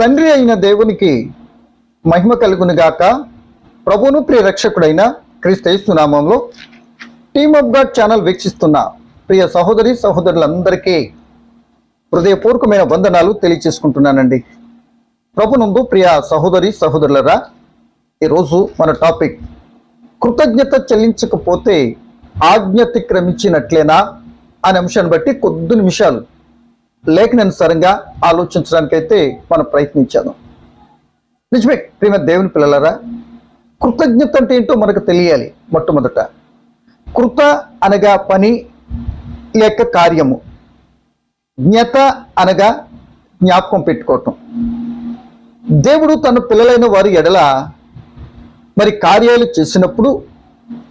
తండ్రి అయిన దేవునికి మహిమ కలుగునుగాక. ప్రభును ప్రియ రక్షకుడైన క్రీస్తు నామంలో టీమ్ ఆఫ్ గాడ్ ఛానల్ వీక్షిస్తున్న ప్రియ సహోదరి సహోదరులందరికీ హృదయపూర్వకమైన వందనాలు తెలియచేసుకుంటున్నానండి. ప్రభునందు ప్రియ సహోదరి సహోదరులరా ఈరోజు మన టాపిక్ కృతజ్ఞత చెల్లించకపోతే ఆజ్ఞతిక్రమించినట్లేనా అనే అంశాన్ని బట్టి కొద్ది నిమిషాలు లేఖనానుసారంగా ఆలోచించడానికైతే మనం ప్రయత్నించాను నిజమే ప్రేమ దేవుని పిల్లలరా కృతజ్ఞత అంటే ఏంటో మనకు తెలియాలి మొట్టమొదట. కృత అనగా పని లేక కార్యము. జ్ఞత అనగా జ్ఞాపకం పెట్టుకోవటం. దేవుడు తన పిల్లలైన వారి ఎడల మరి కార్యాలు చేసినప్పుడు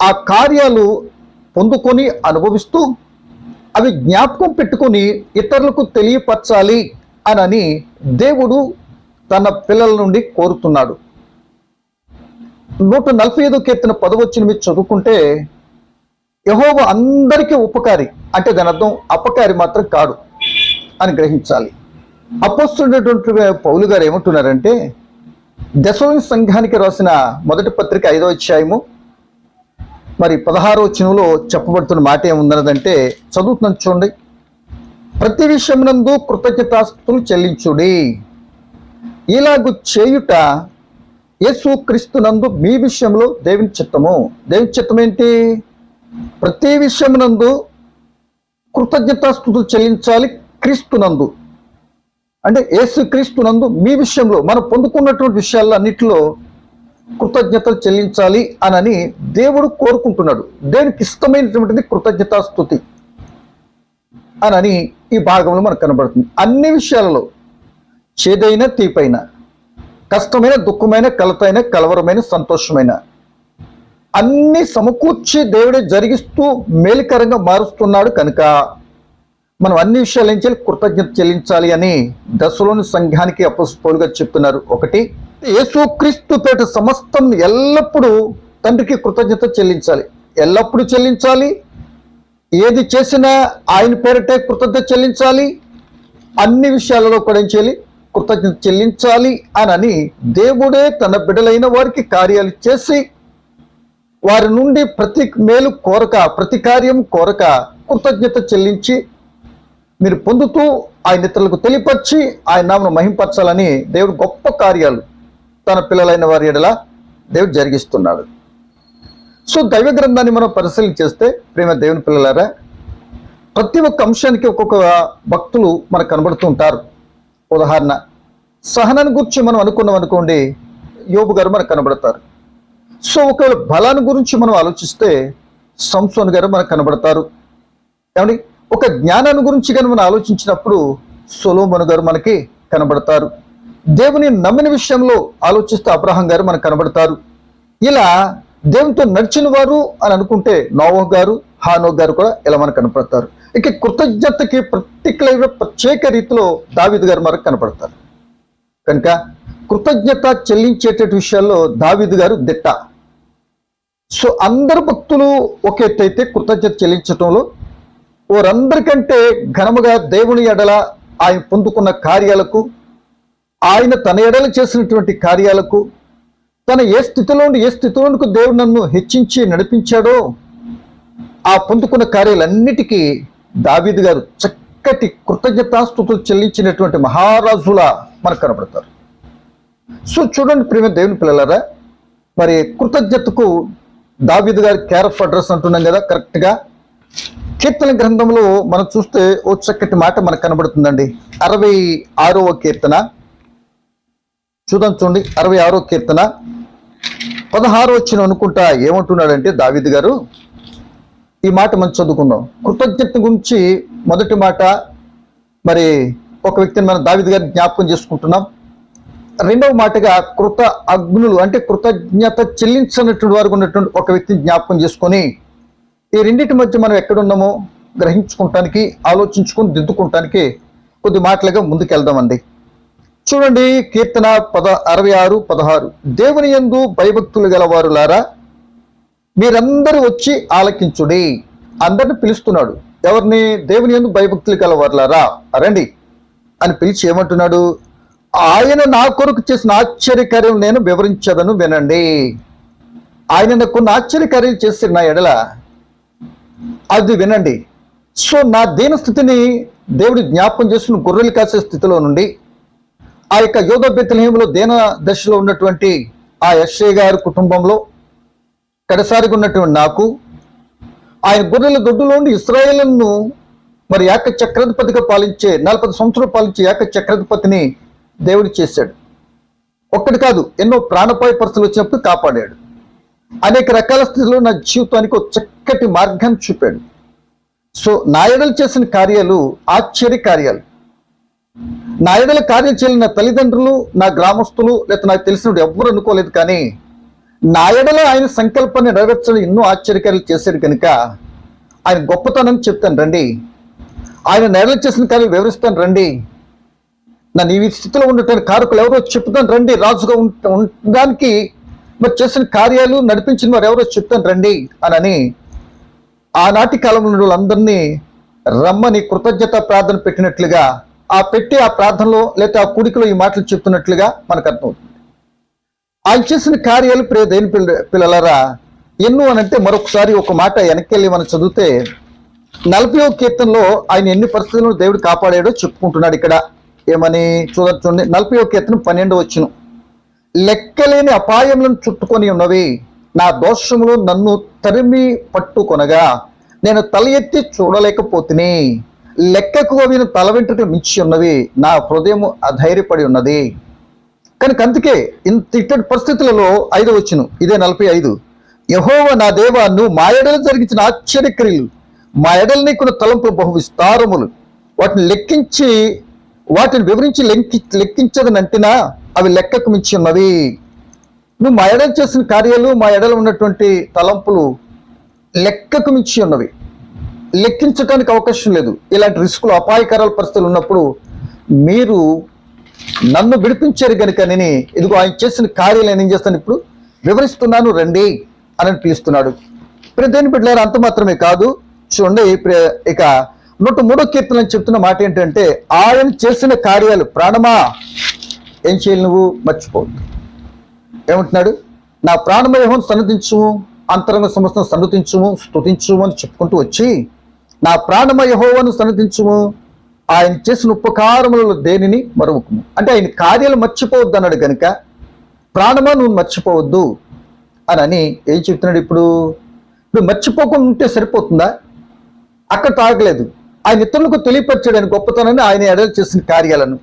ఆ కార్యాలు పొందుకొని అనుభవిస్తూ అవి జ్ఞాపకం పెట్టుకుని ఇతరులకు తెలియపరచాలి అనని దేవుడు తన పిల్లల నుండి కోరుతున్నాడు. నూట నలభై ఐదు కీర్తన పదవచ్చిన మీరు చదువుకుంటే యహోవ అందరికీ ఉపకారి అంటే దాని అర్థం అపకారి మాత్రం కాడు అని గ్రహించాలి. అపోస్తున్నటువంటి పౌలు గారు ఏమంటున్నారంటే దశలోని సంఘానికి రాసిన మొదటి పత్రిక ఐదో అధ్యాయము మరి పదహారో వచనంలో చెప్పబడుతున్న మాట ఏముందన్నదంటే చదువుతున్నాను చూడండి. ప్రతి విషయమునందు కృతజ్ఞతాస్తులు చెల్లించుడి. ఇలాగు చేయుట యేసు క్రీస్తునందు మీ విషయంలో దేవుని చిత్తము. దేవుని చిత్తం ఏంటి? ప్రతి విషయమునందు కృతజ్ఞతాస్తులు చెల్లించాలి క్రీస్తునందు అంటే యేసు క్రీస్తునందు మీ విషయంలో మనం పొందుకున్నటువంటి విషయాల్లో కృతజ్ఞతలు చెల్లించాలి అనని దేవుడు కోరుకుంటున్నాడు. దేనికి ఇష్టమైనటువంటిది కృతజ్ఞతాస్తుతి అనని ఈ భాగంలో మనకు కనబడుతుంది. అన్ని విషయాలలో చేదైన తీపైన కష్టమైన దుఃఖమైన కలతైన కలవరమైన సంతోషమైన అన్ని సమకూర్చి దేవుడే జరిగిస్తూ మేలుకరంగా మారుస్తున్నాడు కనుక మనం అన్ని విషయాలు ఏం చేయాలి? కృతజ్ఞత చెల్లించాలి అని దశలోని సంఘానికి అపస్పోలుగా చెప్తున్నారు. ఒకటి యేసుక్రీస్తు పేట సమస్తం ఎల్లప్పుడూ తండ్రికి కృతజ్ఞత చెల్లించాలి. ఎల్లప్పుడూ చెల్లించాలి. ఏది చేసినా ఆయన పేరటే కృతజ్ఞత చెల్లించాలి. అన్ని విషయాలలో కూడా ఏం చేయాలి? కృతజ్ఞత చెల్లించాలి అని దేవుడే తన బిడలైన వారికి కార్యాలు చేసి వారి నుండి ప్రతి మేలు కోరక ప్రతి కార్యం కోరక కృతజ్ఞత చెల్లించి మీరు పొందుతూ ఆయన ఇతరులకు తెలియపరిచి ఆయన నామను మహింపరచాలని దేవుడు గొప్ప కార్యాలు తన పిల్లలైన వారి ఎడల దేవుడు జరిగిస్తున్నాడు. సో దైవ గ్రంథాన్ని మనం పరిశీలన చేస్తే ప్రేమ దేవుని పిల్లలారా ప్రతి ఒక్క అంశానికి ఒక్కొక్క భక్తులు మనకు కనబడుతూ ఉంటారు. ఉదాహరణ సహనాన్ని గురించి మనం అనుకున్నాం అనుకోండి యోబు గారు మనకు కనబడతారు. సో ఒకవేళ బలాన్ని గురించి మనం ఆలోచిస్తే సంసోన్ గారు మనకు కనబడతారు. ఏమండి? ఒక జ్ఞానాన్ని గురించి కానీ మనం ఆలోచించినప్పుడు సొలోమను గారు మనకి కనబడతారు. దేవుని నమ్మిన విషయంలో ఆలోచిస్తే అబ్రహం గారు మనకు కనబడతారు. ఇలా దేవునితో నడిచిన వారు అని అనుకుంటే నోవో గారు హానో గారు కూడా ఇలా మనకు కనపడతారు. ఇక కృతజ్ఞతకి ప్రత్యేక ప్రత్యేక రీతిలో దావిద్ గారు మనకు కనపడతారు. కనుక కృతజ్ఞత చెల్లించేటటువంటి విషయాల్లో దావిద్ గారు దిట్ట. సో అందరు భక్తులు ఒక ఎత్తు అయితే కృతజ్ఞత చెల్లించటంలో వారందరికంటే ఘనముగా దేవుని ఎడల ఆయన పొందుకున్న కార్యాలకు ఆయన తన ఎడల చేసినటువంటి కార్యాలకు తన ఏ స్థితిలో ఏ స్థితిలోనికి దేవుడు నన్ను హెచ్చించి నడిపించాడో ఆ పొందుకున్న కార్యాలన్నిటికీ దావీద్ గారు చక్కటి కృతజ్ఞతాస్తుతులు చెల్లించినటువంటి మహారాజుల మనకు కనబడతారు. సో చూడండి ప్రేమ దేవుని పిల్లలారా మరి కృతజ్ఞతకు దావీద్ గారి క్యారఫ్ అడ్రస్ అంటున్నాం కదా కరెక్ట్గా కీర్తన గ్రంథంలో మనం చూస్తే ఓ చక్కటి మాట మనకు కనబడుతుందండి. అరవై ఆరవ కీర్తన. చూద్దాం చూడండి అరవై ఆరో కీర్తన. పదహారు వచ్చిన అనుకుంటా ఏమంటున్నాడంటే దావిద్ గారు ఈ మాట మనం చదువుకుందాం. కృతజ్ఞత గురించి మొదటి మాట మరి ఒక వ్యక్తిని మనం దావిద్ గారిని జ్ఞాపకం చేసుకుంటున్నాం. రెండవ మాటగా కృత అగ్నులు అంటే కృతజ్ఞత చెల్లించినటువంటి వారికి ఉన్నటువంటి ఒక వ్యక్తిని జ్ఞాపకం చేసుకొని ఈ రెండింటి మధ్య మనం ఎక్కడున్నామో గ్రహించుకుంటానికి ఆలోచించుకొని దిద్దుకుంటానికి కొద్ది మాటలుగా ముందుకెళ్దామండి. చూడండి కీర్తన పద అరవై ఆరు పదహారు. దేవుని యందు భయభక్తులు గలవారులారా మీరందరూ వచ్చి ఆలకించుడి. అందరిని పిలుస్తున్నాడు. ఎవరిని? దేవుని యందు భయభక్తులు గలవారులారా? రండి. అని పిలిచి ఏమంటున్నాడు? ఆయన నా కొరకు చేసిన ఆశ్చర్యకార్యం నేను వివరించదను వినండి. ఆయన కొన్ని ఆశ్చర్యకార్యాలు చేసిన నా ఎడల అది వినండి. సో నా దీన స్థితిని దేవుడు జ్ఞాపకం చేస్తున్న గొర్రెలు కాసే స్థితిలో నుండి ఆ యొక్క యోధ బెత్తలహేములో దీన దశలో ఉన్నటువంటి ఆ యశ్ఐ గారి కుటుంబంలో కడసారిగా ఉన్నటువంటి నాకు ఆయన గొర్రెల దొడ్డులోని ఉండి ఇస్రాయేల్ను మరి ఏక చక్రాధిపతిగా పాలించే నలభై సంవత్సరాలు పాలించే ఏక చక్రాధిపతిని దేవుడు చేశాడు. ఒక్కటి కాదు ఎన్నో ప్రాణపాయ పరిస్థితులు వచ్చినప్పుడు కాపాడాడు. అనేక రకాల స్థితిలో నా జీవితానికి ఒక చక్కటి మార్గాన్ని చూపాడు. సో నాయడలు చేసిన కార్యాలు ఆశ్చర్య కార్యాలు. నాయడల కార్యం చేయని నా తల్లిదండ్రులు నా గ్రామస్తులు లేదా నాకు తెలిసిన ఎవ్వరు అనుకోలేదు కానీ నా ఆయన సంకల్పాన్ని నెరవేర్చడం ఎన్నో ఆశ్చర్యకార్యాలు చేశాడు కనుక ఆయన గొప్పతనం చెప్తాను రండి. ఆయన నెరవేర్ చేసిన కార్యాలు వివరిస్తాను రండి. నన్ను ఈ స్థితిలో ఉండటానికి కారకులు ఎవరో చెప్తాను రండి. రాజుగా ఉండడానికి మరి చేసిన కార్యాలు నడిపించిన వారు ఎవరో చెప్తాను రండి అనని ఆనాటి కాలంలో వాళ్ళందరినీ రమ్మని కృతజ్ఞత ప్రార్థన పెట్టినట్లుగా ఆ పెట్టి ఆ ప్రార్థనలో లేదా ఆ కుడికలో ఈ మాటలు చెప్తున్నట్లుగా మనకు అర్థమవుతుంది. ఆయన చేసిన కార్యాలు ప్రియ దేని పిల్ల పిల్లలరా ఎన్నో అనంటే మరొకసారి ఒక మాట వెనక్కి వెళ్ళి మనం చదివితే నలభై కీర్తనలో ఆయన ఎన్ని పరిస్థితులను దేవుడు కాపాడాడో చెప్పుకుంటున్నాడు ఇక్కడ. ఏమని? చూడండి చూడండి. నలభై కీర్తన పన్నెండు వచ్చును లెక్కలేని అపాయములను చుట్టుకొని ఉన్నవి. నా దోషములు నన్ను తరిమి పట్టుకొనగా నేను తల ఎత్తి చూడలేకపోతిని. లెక్కకు అవి తల వెంట్రుక మించి ఉన్నవి. నా హృదయం అధైర్యపడి ఉన్నది. కనుక అందుకే ఇంత ఇట్టటి పరిస్థితులలో ఐదు వచ్చును ఇదే నలభై ఐదు. యహోవ నా దేవ నువ్వు మా ఎడలు జరిగించిన ఆశ్చర్యక్రియలు మా ఎడలు నీకున్న తలంపులు బహు విస్తారములు. వాటిని లెక్కించి వాటిని వివరించి లెక్కి లెక్కించదనంటినా? అవి లెక్కకు మించి ఉన్నవి. నువ్వు మా ఎడలు చేసిన కార్యాలు మా ఎడలు ఉన్నటువంటి తలంపులు లెక్కకు మించి ఉన్నవి. లెక్కించడానికి అవకాశం లేదు. ఇలాంటి రిస్కులు అపాయకరాల పరిస్థితులు ఉన్నప్పుడు మీరు నన్ను విడిపించారు కనుక నేను ఇదిగో ఆయన చేసిన కార్యాలు నేను ఏం చేస్తాను ఇప్పుడు? వివరిస్తున్నాను రండి అని పిలుస్తున్నాడు. ఇప్పుడు దేని బిడ్డలారు అంత మాత్రమే కాదు. చూడండి ఇక నూట మూడో కీర్తన చెప్తున్న మాట ఏంటంటే ఆయన చేసిన కార్యాలు ప్రాణమా? ఏం చేయాలి నువ్వు? మర్చిపోవద్దు ఏమంటున్నాడు? నా ప్రాణమయహం సన్నతించుము అంతరంగ సమస్తం సన్నతించుము స్థుతించుము అని చెప్పుకుంటూ వచ్చి నా ప్రాణమయహోవను సన్నతించుము ఆయన చేసిన ఉపకారములలో దేనిని మరవకుము అంటే ఆయన కార్యాలు మర్చిపోవద్దు అన్నాడు కనుక ప్రాణమా నువ్వు మర్చిపోవద్దు? అని అని ఏం చెప్తున్నాడు ఇప్పుడు? నువ్వు మర్చిపోకుండా ఉంటే సరిపోతుందా? అక్కడ తాగలేదు. ఆయన ఇతరులకు తెలియపరచాడు ఆయన గొప్పతనాన్ని ఆయన ఎడలు చేసిన కార్యాలను.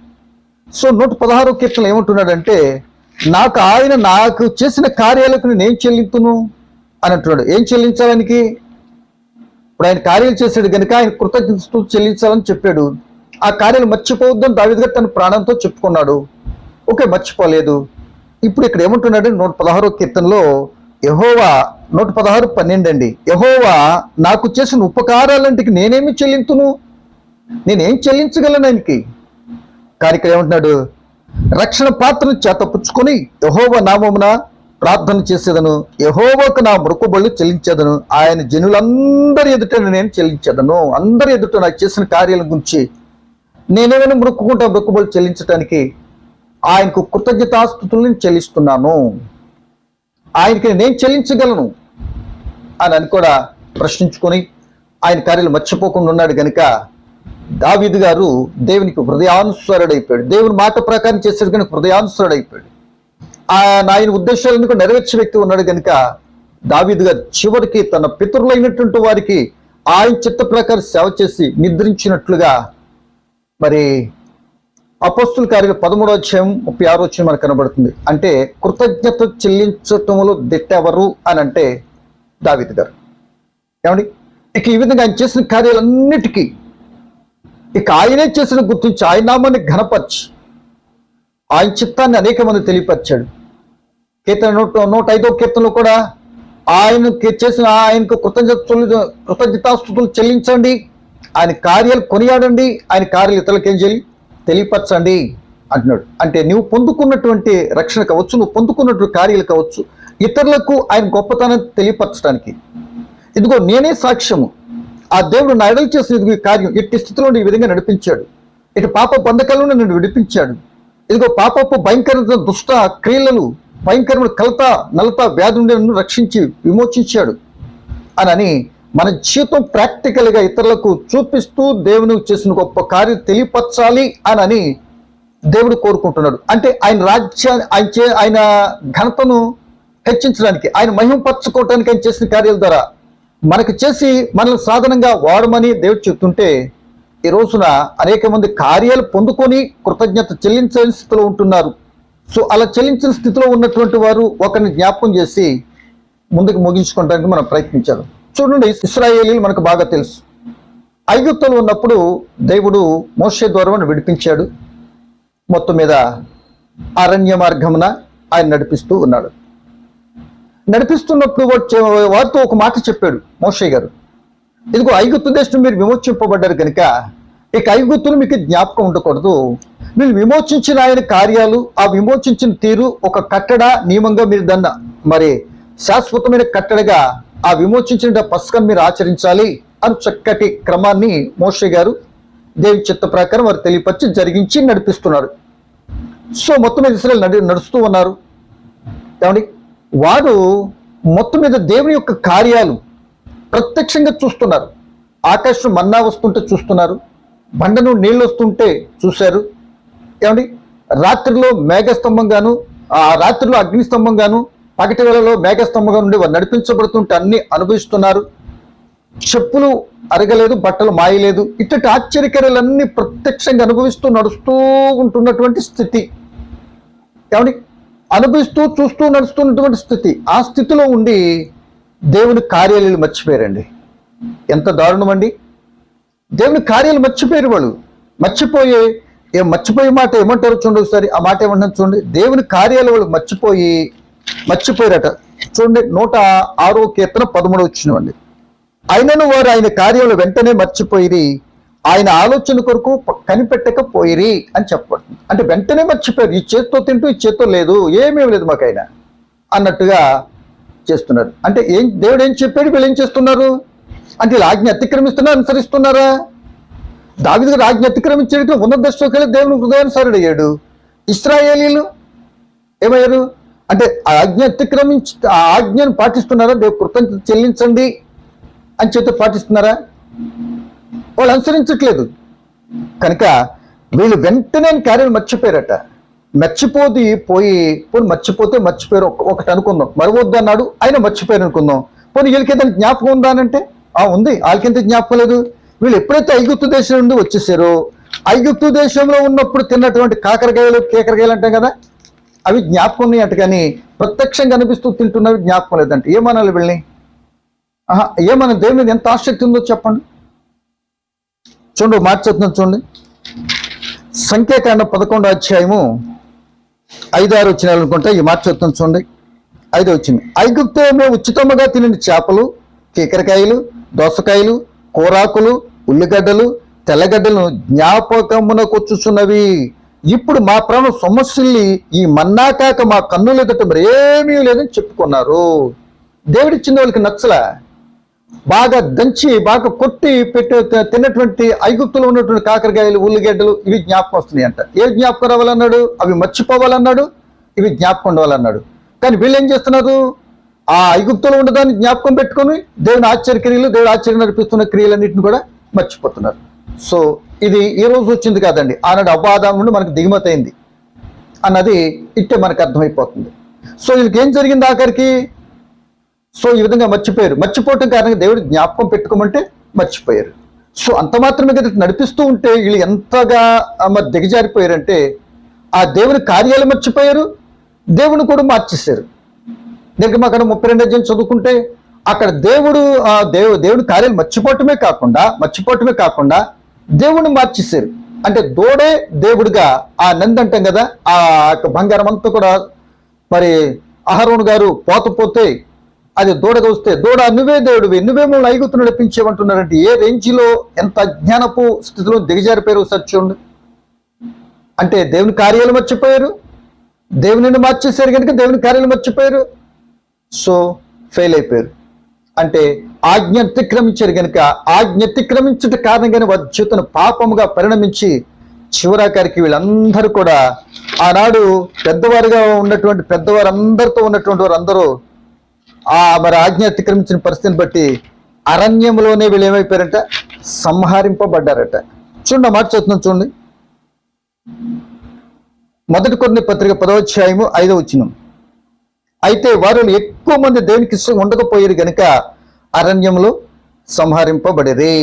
సో నూట పదహారు కీర్తనలు ఏమంటున్నాడంటే నాకు ఆయన నాకు చేసిన కార్యాలకు నేను ఏం చెల్లింపును? అని అంటున్నాడు. ఏం చెల్లించాలనికి ఇప్పుడు ఆయన కార్యాలు చేశాడు కనుక ఆయన కృతజ్ఞతలు చెల్లించాలని చెప్పాడు. ఆ కార్యాలు మర్చిపోవద్దని దావిదిగా తన ప్రాణంతో చెప్పుకున్నాడు. ఓకే మర్చిపోలేదు. ఇప్పుడు ఇక్కడ ఏమంటున్నాడు నూట పదహారో కీర్తనలో యహోవా నూట పదహారు పన్నెండు అండి. యహోవా నాకు చేసిన ఉపకారాలంటికి నేనేమి చెల్లింతును నేనేం చెల్లించగలను ఆయనకి? కానీ ఇక్కడ ఏమంటున్నాడు? రక్షణ పాత్రను చేతపుచ్చుకొని యహోవ నామమున ప్రార్థన చేసేదను యహోవకు నా మృక్కుబళ్ళు చెల్లించేదను ఆయన జనులందరి ఎదుట నేను చెల్లించేదను అందరి ఎదుట నాకు చేసిన కార్యాల గురించి నేనేమైనా మృక్కుకుంటా మృక్కుబళ్ళు చెల్లించడానికి ఆయనకు కృతజ్ఞతాస్థుతులను చెల్లిస్తున్నాను. ఆయనకి నేను చెల్లించగలను అని అని కూడా ప్రశ్నించుకొని ఆయన కార్యాలు మర్చిపోకుండా ఉన్నాడు కనుక దావిద్ గారు దేవునికి హృదయానుసరుడైపోయాడు. దేవుని మాట ప్రకారం చేశాడు కనుక హృదయానుసరుడైపోయాడు. ఆయన ఆయన ఉద్దేశాలను నెరవేర్చే వ్యక్తి ఉన్నాడు కనుక దావీదు గారు చివరికి తన పితరులైనటువంటి వారికి ఆయన చిత్త ప్రకారం సేవ చేసి నిద్రించినట్లుగా మరి అపోస్తుల కార్యాలు పదమూడో అధ్యాయం ముప్పై ఆరో అధ్యాయం మనకు కనబడుతుంది. అంటే కృతజ్ఞత చెల్లించటంలో దిట్టెవరు అని అంటే దావిద్ గారు. ఏమండి? ఇక ఈ విధంగా ఆయన చేసిన కార్యాలన్నిటికీ ఇక ఆయనే చేసిన గుర్తించి ఆయన నామాన్ని ఘనపరిచి. ఆయన చిత్తాన్ని అనేక మంది తెలియపరిచాడు. కీర్తన నూట నూట ఐదో కీర్తనలో కూడా ఆయన చేసిన ఆయనకు కృతజ్ఞతలు కృతజ్ఞతాస్తుతులు చెల్లించండి. ఆయన కార్యాలు కొనియాడండి. ఆయన కార్యాలు ఇతరులకు ఏం చేయాలి? తెలియపరచండి అంటున్నాడు. అంటే నువ్వు పొందుకున్నటువంటి రక్షణ కావచ్చు నువ్వు పొందుకున్నటువంటి కార్యాలు కావచ్చు ఇతరులకు ఆయన గొప్పతనం తెలియపరచడానికి. ఇదిగో నేనే సాక్ష్యము. ఆ దేవుడు నా ఎడలు చేసిన ఇదిగో ఈ కార్యం. ఎట్టి స్థితిలో ఈ విధంగా నడిపించాడు. ఇటు పాప బంధకాలను నన్ను విడిపించాడు. ఇదిగో పాపపు భయంకర దుష్ట క్రియలను భయంకరమైన కలత నలత వ్యాధి నుండి నన్ను రక్షించి విమోచించాడు. అని మన జీవితం ప్రాక్టికల్గా ఇతరులకు చూపిస్తూ దేవుని చేసిన గొప్ప కార్యం తెలియపరచాలి అని దేవుడు కోరుకుంటున్నాడు. అంటే ఆయన రాజ్యాన్ని ఆయన చే ఆయన ఘనతను హెచ్చించడానికి ఆయన మహిమపరచుకోవటానికి ఆయన చేసిన కార్యాల ద్వారా మనకు చేసి మనల్ని సాధనంగా వాడమని దేవుడు చెప్తుంటే ఈ రోజున అనేక మంది కార్యాలు పొందుకొని కృతజ్ఞత చెల్లించని స్థితిలో ఉంటున్నారు. సో అలా చెల్లించిన స్థితిలో ఉన్నటువంటి వారు ఒకరిని జ్ఞాపకం చేసి ముందుకు ముగించుకోవడానికి మనం ప్రయత్నించారు చూడండి ఇస్రాయేలీలు మనకు బాగా తెలుసు. ఐగుప్తులు ఉన్నప్పుడు దేవుడు మోసే ద్వారా విడిపించాడు. మొత్తం మీద అరణ్య మార్గమున ఆయన నడిపిస్తూ ఉన్నాడు. నడిపిస్తున్నప్పుడు వచ్చే వారితో ఒక మాట చెప్పాడు మోషే గారు. ఇదిగో ఐగుప్తు దేశం మీరు విమోచింపబడ్డారు కనుక ఇక ఐగుప్తులు మీకు జ్ఞాపకం ఉండకూడదు. మీరు విమోచించిన ఆయన కార్యాలు ఆ విమోచించిన తీరు ఒక కట్టడ నియమంగా మీరు దాన్ని మరి శాశ్వతమైన కట్టడగా ఆ విమోచించిన పథకం మీరు ఆచరించాలి అని చక్కటి క్రమాన్ని మోషే గారు దేవి చిత్త ప్రకారం వారు తెలియపరిచి జరిగించి నడిపిస్తున్నారు. సో మొత్తం ఇస్రాయల్ నడి నడుస్తూ ఉన్నారు. ఏమండి? వారు మొత్తం మీద దేవుని యొక్క కార్యాలు ప్రత్యక్షంగా చూస్తున్నారు. ఆకాశం మన్నా వస్తుంటే చూస్తున్నారు. బండను నీళ్ళు వస్తుంటే చూశారు. ఏమండి? రాత్రిలో మేఘస్తంభంగాను ఆ రాత్రిలో అగ్నిస్తంభంగాను పగటి వేళలో మేఘస్తంభంగా నుండి వారు నడిపించబడుతుంటే అన్ని అనుభవిస్తున్నారు. చెప్పులు అరగలేదు బట్టలు మాయలేదు. ఇట్టటి ఆశ్చర్యకరాలన్నీ ప్రత్యక్షంగా అనుభవిస్తూ నడుస్తూ ఉంటున్నటువంటి స్థితి. ఏమండి? అనుభవిస్తూ చూస్తూ నడుస్తున్నటువంటి స్థితి. ఆ స్థితిలో ఉండి దేవుని కార్యాలయాలు మర్చిపోయారండి. ఎంత దారుణం అండి దేవుని కార్యాలు మర్చిపోయారు వాళ్ళు. మర్చిపోయే ఏ మర్చిపోయే మాట ఏమంటారు చూడండి ఒకసారి. ఆ మాట ఏమంటారు చూడండి. దేవుని కార్యాలు వాళ్ళు మర్చిపోయి మర్చిపోయారట. చూడండి నూట ఆరో కీర్తన పదమూడు వచ్చినవండి. అయినను వారు ఆయన కార్యంలో వెంటనే మర్చిపోయి ఆయన ఆలోచన కొరకు కనిపెట్టకపోయిరి అని చెప్పబడుతుంది. అంటే వెంటనే మర్చిపోయారు. ఈ చేత్తో తింటూ ఈ చేత్తో లేదు. ఏమేమి లేదు మాకు ఆయన అన్నట్టుగా చేస్తున్నారు. అంటే ఏం దేవుడు ఏం చెప్పాడు? వీళ్ళు ఏం చేస్తున్నారు? అంటే వీళ్ళు ఆజ్ఞ అతిక్రమిస్తున్నారు అనుసరిస్తున్నారా? దావిది గారు ఆజ్ఞ అతిక్రమించేది ఉన్న దృష్టిలోకి దేవుని హృదయానుసారుడు అయ్యాడు. ఇస్రాయేలీలు ఏమయ్యారు? అంటే ఆ ఆజ్ఞ అతిక్రమించి ఆ ఆజ్ఞను పాటిస్తున్నారా? దేవుడు కృతజ్ఞత చెల్లించండి అని చెప్తే పాటిస్తున్నారా? వాళ్ళు అనుసరించట్లేదు. కనుక వీళ్ళు వెంటనే కార్యం మర్చిపోయారట. మర్చిపోది పోయి పోనీ మర్చిపోతే మర్చిపోయారు. ఒకటి అనుకుందాం. మరవద్దు అన్నాడు. ఆయన మర్చిపోయారు అనుకుందాం. పోనీ వీళ్ళకి ఏదైనా జ్ఞాపకం ఉందా అంటే ఆ ఉంది. వాళ్ళకింత జ్ఞాపకం లేదు. వీళ్ళు ఎప్పుడైతే ఐగుప్తు దేశం నుండి వచ్చేసారో ఐగుప్తు దేశంలో ఉన్నప్పుడు తిన్నటువంటి కాకరకాయలు కేకరకాయలు అంటాం కదా అవి జ్ఞాపకం ఉన్నాయంట కానీ ప్రత్యక్షంగా కనిపిస్తూ తింటున్నవి జ్ఞాపకం లేదంటే. ఏమనాలి వీళ్ళని? ఏమన్నా దేవుని మీద ఎంత ఆసక్తి ఉందో చెప్పండి. చూడండి ఒక మాట చెప్తున్నాను చూడండి. సంఖ్యాకాండ పదకొండో అధ్యాయము ఐదు ఆరు వచ్చిన అనుకుంటా ఈ మాట చూడండి. ఐదు వచ్చింది ఐగుప్తో ఉచితముగా తినని చేపలు కీకరకాయలు దోసకాయలు కూరాకులు ఉల్లిగడ్డలు తెల్లగడ్డలను జ్ఞాపకమునకొచ్చుచున్నవి ఇప్పుడు మా ప్రాణం సమస్యల్ని ఈ మన్నా కాక మా కన్నులు ఎదుట మరి ఏమీ లేదని చెప్పుకున్నారు. దేవుడిచ్చిన వాళ్ళకి నచ్చలా? బాగా దంచి బాగా కొట్టి పెట్టి తిన్నటువంటి ఐగుప్తులో ఉన్నటువంటి కాకరకాయలు ఉల్లిగడ్డలు ఇవి జ్ఞాపకం వస్తున్నాయి అంట. ఏ జ్ఞాపకం రావాలన్నాడు? అవి మర్చిపోవాలన్నాడు ఇవి జ్ఞాపకం ఉండాలన్నాడు కానీ వీళ్ళు ఏం చేస్తున్నారు? ఆ ఐగుప్తులో ఉండదాన్ని జ్ఞాపకం పెట్టుకొని దేవుని ఆశ్చర్య క్రియలు దేవుడు ఆశ్చర్యం నడిపిస్తున్న క్రియలన్నింటిని కూడా మర్చిపోతున్నారు. సో ఇది ఈ రోజు వచ్చింది కాదండి. ఆనాడు అబాధం నుండి మనకు దిగుమతి అయింది. అన్నది ఇట్టే మనకు అర్థమైపోతుంది. సో వీళ్ళకి ఏం జరిగింది ఆఖరికి? సో ఈ విధంగా మర్చిపోయారు. మర్చిపోవటం కారణంగా దేవుడు జ్ఞాపకం పెట్టుకోమంటే మర్చిపోయారు. సో అంత మాత్రమే కదా నడిపిస్తూ ఉంటే వీళ్ళు ఎంతగా మరి దిగజారిపోయారంటే ఆ దేవుని కార్యాలు మర్చిపోయారు దేవుని కూడా మార్చేశారు. దగ్గర అక్కడ ముప్పై రెండు అధ్యాయం చదువుకుంటే అక్కడ దేవుడు ఆ దేవు దేవుని కార్యాలు మర్చిపోవటమే కాకుండా మర్చిపోవటమే కాకుండా దేవుణ్ణి మార్చేశారు. అంటే దూడే దేవుడిగా ఆ నంది అంటాం కదా ఆ యొక్క బంగారం అంతా కూడా మరి అహరుణ్ గారు పోత పోతే అది దూడగా వస్తే దూడ నువ్వే దేవుడివి నువ్వే మమ్మల్ని ఐగుతు నడిపించేవంటున్నారంటే ఏ రేంజిలో ఎంత అజ్ఞానపు స్థితిలో దిగజారిపోయారు ఒకసారి చూడండి అంటే దేవుని కార్యాలు మర్చిపోయారు దేవుని మార్చేశారు కనుక దేవుని కార్యాలు మర్చిపోయారు. సో ఫెయిల్ అయిపోయారు. అంటే ఆజ్ఞ అతిక్రమించారు కనుక ఆజ్ఞ అతిక్రమించట కారణంగానే వారి జీవితం పాపముగా పరిణమించి చివరాకారికి వీళ్ళందరూ కూడా ఆనాడు పెద్దవారుగా ఉన్నటువంటి పెద్దవారందరితో ఉన్నటువంటి వారందరూ ఆ మరి ఆజ్ఞ అతిక్రమించిన పరిస్థితిని బట్టి అరణ్యంలోనే వీళ్ళు ఏమైపోయారంట? సంహరింపబడ్డారట. చూడండి మాట చదువుతున్నాం చూడండి. మొదటి కొన్ని పత్రిక పదవధ్యాయము ఐదో వచ్చినం అయితే వారు ఎక్కువ మంది దేవునికి ఇష్టం ఉండకపోయారు గనుక అరణ్యంలో సంహరింపబడిరే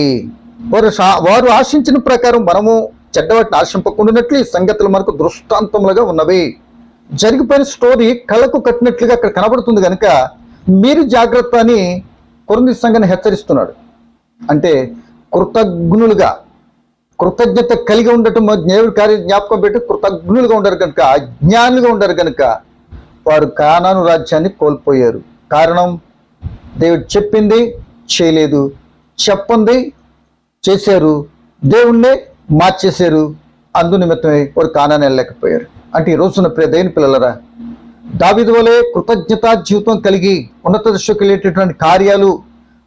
వారు వారు ఆశించిన ప్రకారం మనము చెడ్డవాటిని ఆశింపకుండానట్లు ఈ సంగతులు మనకు దృష్టాంతములుగా ఉన్నవి. జరిగిపోయిన స్టోరీ కళ్ళకు కట్టినట్లుగా అక్కడ కనబడుతుంది కనుక మీరు జాగ్రత్త అని కొరంది సంఘాన్ని హెచ్చరిస్తున్నాడు. అంటే కృతజ్ఞులుగా కృతజ్ఞత కలిగి ఉండటం దేవుడి కార్య జ్ఞాపకం పెట్టి కృతజ్ఞులుగా ఉండరు కనుక అజ్ఞానులుగా ఉండరు కనుక వారు కానాను రాజ్యాన్ని కోల్పోయారు. కారణం దేవుడు చెప్పింది చేయలేదు. చెప్పింది చేశారు. దేవుణ్ణే మార్చేశారు. అందు నిమిత్తమే వారు కానాన్ని వెళ్ళలేకపోయారు. అంటే ఈ రోజున ప్రియ దేవుని పిల్లలరా దావిది వలె కృతజ్ఞత జీవితం కలిగి ఉన్నత దృష్టికి వెళ్ళేటటువంటి కార్యాలు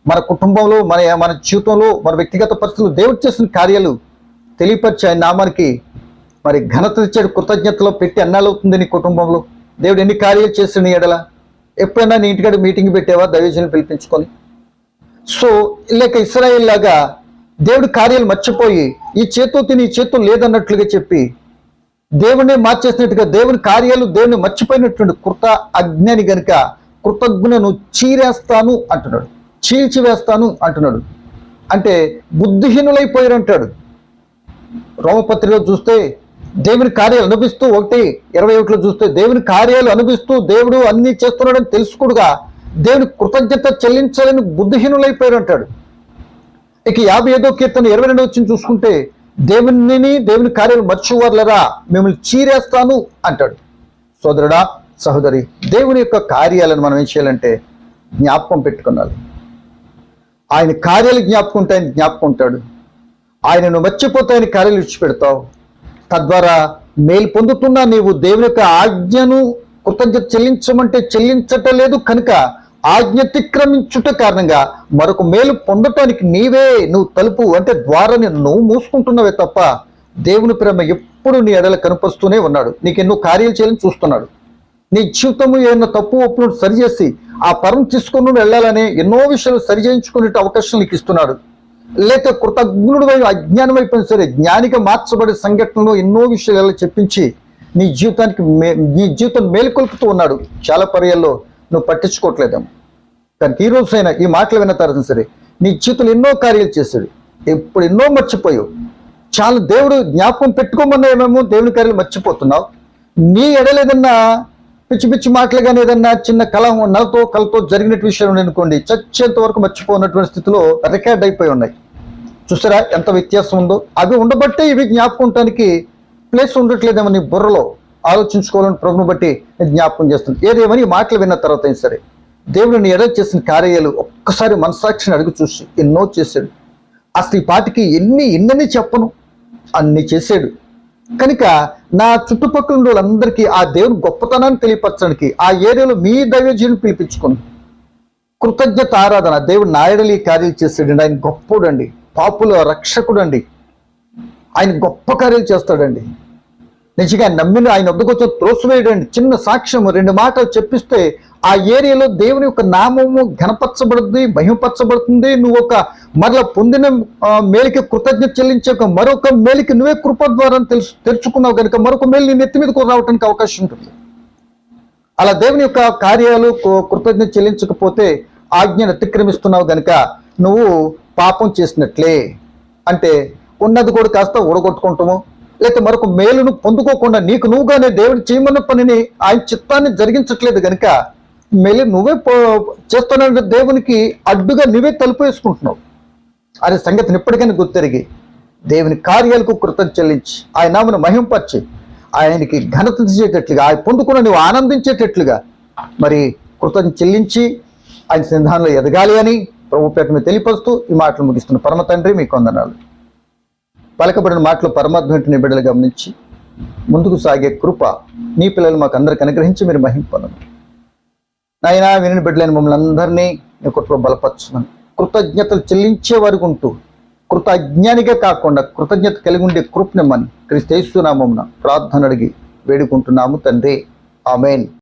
మన కుటుంబంలో మన మన జీవితంలో మన వ్యక్తిగత పరిస్థితులు దేవుడు చేసిన కార్యాలు తెలియపరిచి ఆయన నామానికి మరి ఘనత తెచ్చాడు కృతజ్ఞతలో పెట్టి అన్నాలవుతుంది అవుతుంది నీ కుటుంబంలో. దేవుడు ఎన్ని కార్యాలు చేసిన ఎడల? ఎప్పుడైనా నీ ఇంటికాడ మీటింగ్ పెట్టావా? దైవజనులు పిలిపించుకొని. సో లేక ఇస్రాయిల్ లాగా దేవుడి కార్యాలు మర్చిపోయి ఈ చేత్తో తిని ఈ చేత్తో లేదన్నట్లుగా చెప్పి దేవుణ్ణి మార్చేసినట్టుగా దేవుని కార్యాలు దేవుని మర్చిపోయినటువంటి కృత అజ్ఞాని గనుక కృతజ్ఞను చీరేస్తాను అంటున్నాడు. చీల్చివేస్తాను అంటున్నాడు. అంటే బుద్ధిహీనులైపోయారు అంటాడు. చూస్తే దేవుని కార్యాలు అనుభవిస్తూ ఒకటి ఇరవై ఒకటిలో చూస్తే దేవుని కార్యాలు అనుభవిస్తూ దేవుడు అన్ని చేస్తున్నాడని తెలుసుకుడుగా దేవుని కృతజ్ఞత చెల్లించాలని బుద్ధిహీనులైపోయారు అంటాడు. ఇక యాభై ఐదో కీర్తన ఇరవై రెండు వచ్చి చూసుకుంటే దేవునిని దేవుని కార్యాలు మర్చివర్లరా మిమ్మల్ని చీరేస్తాను అంటాడు. సోదరుడా సహోదరి దేవుని యొక్క కార్యాలను మనం ఏం చేయాలంటే జ్ఞాపకం పెట్టుకున్నాలి. ఆయన కార్యాలు జ్ఞాపకం ఉంటే ఆయన జ్ఞాపకం ఉంటాడు. ఆయనను మర్చిపోతే ఆయన కార్యాలు విడిచిపెడతావు. తద్వారా మేలు పొందుతున్నా నీవు దేవుని యొక్క ఆజ్ఞను కృతజ్ఞత చెల్లించమంటే చెల్లించటం లేదు కనుక ఆజ్ఞతిక్రమించుట కారణంగా మరొక మేలు పొందటానికి నీవే నువ్వు తలుపు అంటే ద్వారాన్ని నువ్వు మూసుకుంటున్నావే తప్ప దేవుని ప్రేమ ఎప్పుడు నీ ఎడల కనిపిస్తూనే ఉన్నాడు. నీకు ఎన్నో కార్యాలు చేయాలని చూస్తున్నాడు. నీ జీవితము ఏమైనా తప్పు ఒప్పును సరిచేసి ఆ పరం తీసుకుని వెళ్ళాలని ఎన్నో విషయాలు సరిచేయించుకునే అవకాశం నీకు ఇస్తున్నాడు. లేక కృతజ్ఞుడు అజ్ఞానం అయిపోయినా సరే జ్ఞానిగా మార్చబడే సంఘటనలో ఎన్నో విషయాలు చెప్పించి నీ జీవితానికి మే నీ జీవితం మేలుకొల్పుతూ ఉన్నాడు. చాలా పర్యాల్లో నువ్వు పట్టించుకోవట్లేదేమో. కానీ ఈ రోజైనా ఈ మాటలు విన్న తర్వాత సరే నీ చేతులు ఎన్నో కార్యాలు చేశాడు. ఇప్పుడు ఎన్నో మర్చిపోయావు. చాలా దేవుడు జ్ఞాపకం పెట్టుకోమన్నా ఏమేమో దేవుని కార్యాలు మర్చిపోతున్నావు. నీ ఎడలేదన్నా పిచ్చి పిచ్చి మాటలు కానీ ఏదన్నా చిన్న కలహం నలతో కలతో జరిగిన విషయం అనుకోండి చచ్చేంత వరకు మర్చిపోయినటువంటి స్థితిలో రికార్డ్ అయిపోయి ఉన్నాయి. చూసారా ఎంత వ్యత్యాసం ఉందో? అవి ఉండబట్టే ఇవి జ్ఞాపకం ఉండటానికి ప్లేస్ ఉండట్లేదేమో నీ బుర్రలో. ఆలోచించుకోవాలని ప్రభుని బట్టి నేను జ్ఞాపకం చేస్తుంది. ఏదేమని మాటలు విన్న తర్వాత అయినా సరే దేవుడు నీ ఎడ చేసిన కార్యాలు ఒక్కసారి మనసాక్షిని అడుగు చూసి ఎన్నో చేశాడు. అసలు ఈ పాటికి ఎన్ని ఎన్నని చెప్పను అన్ని చేశాడు. కనుక నా చుట్టుపక్కల ఉన్న వాళ్ళందరికీ ఆ దేవుని గొప్పతనాన్ని తెలియపరచడానికి ఆ ఏరియాలో మీ దైవజీని పిలిపించుకుని కృతజ్ఞత ఆరాధన దేవుడు నాయడలి కార్యాలు చేస్తాడండి ఆయన గొప్పడండి పాపుల రక్షకుడండి. ఆయన గొప్ప కార్యాలు చేస్తాడండి. నిజంగా నమ్మిన ఆయన వద్దకు వచ్చి చిన్న సాక్ష్యము రెండు మాటలు చెప్పిస్తే ఆ ఏరియాలో దేవుని యొక్క నామము ఘనపరచబడుతుంది మహిమపరచబడుతుంది. నువ్వు ఒక మరల పొందిన మేలికి కృతజ్ఞత చెల్లించే ఒక మరొక మేలికి నువ్వే కృప ద్వారా తెలుసు తెరుచుకున్నావు కనుక మరొక మేలు నీ నెత్తి మీదకు రావడానికి అవకాశం ఉంటుంది. అలా దేవుని యొక్క కార్యాలు కృతజ్ఞత చెల్లించకపోతే ఆజ్ఞను అతిక్రమిస్తున్నావు గనుక నువ్వు పాపం చేసినట్లే. అంటే ఉన్నది కూడా కాస్త ఊడగొట్టుకుంటాము. లేకపోతే మరొక మేలును పొందుకోకుండా నీకు నువ్వుగానే దేవుడు చేయమన్న పనిని ఆయన చిత్తాన్ని జరిగించట్లేదు గనుక మేలు నువ్వే పో- చేస్తున్న దేవునికి అడ్డుగా నువ్వే తలుపు వేసుకుంటున్నావు. అనే సంగతిని ఎప్పటికైనా గుర్తెరిగి దేవుని కార్యాలకు కృతం చెల్లించి ఆయన నామను మహింపరిచి ఆయనకి ఘనత చేసేటట్లుగా ఆయన పొందుకున్న నువ్వు ఆనందించేటట్లుగా మరి కృతం చెల్లించి ఆయన సంధానంలో ఎదగాలి అని ప్రభుపేట మీద తెలియపరుస్తూ ఈ మాటలు ముగిస్తున్న పరమ తండ్రి మీకు వందనాలు. పలకబడిన మాటలు పరమాత్మ బిడ్డలు గమనించి ముందుకు సాగే కృప నీ పిల్లలు మాకు అందరికి అనుగ్రహించి మీరు మహింపను నాయనా విని బిడ్డలైన మమ్మల్ని అందరినీ నీ కృపలో బలపరచున్నాను కృతజ్ఞతలు చెల్లించే వారికి ఉంటూ కృతజ్ఞానిగా కాకుండా కృతజ్ఞత కలిగి ఉండే కృప్నమని క్రీస్తు నామమున ప్రార్థన అడిగి వేడుకుంటున్నాము తండ్రి. ఆమెన్.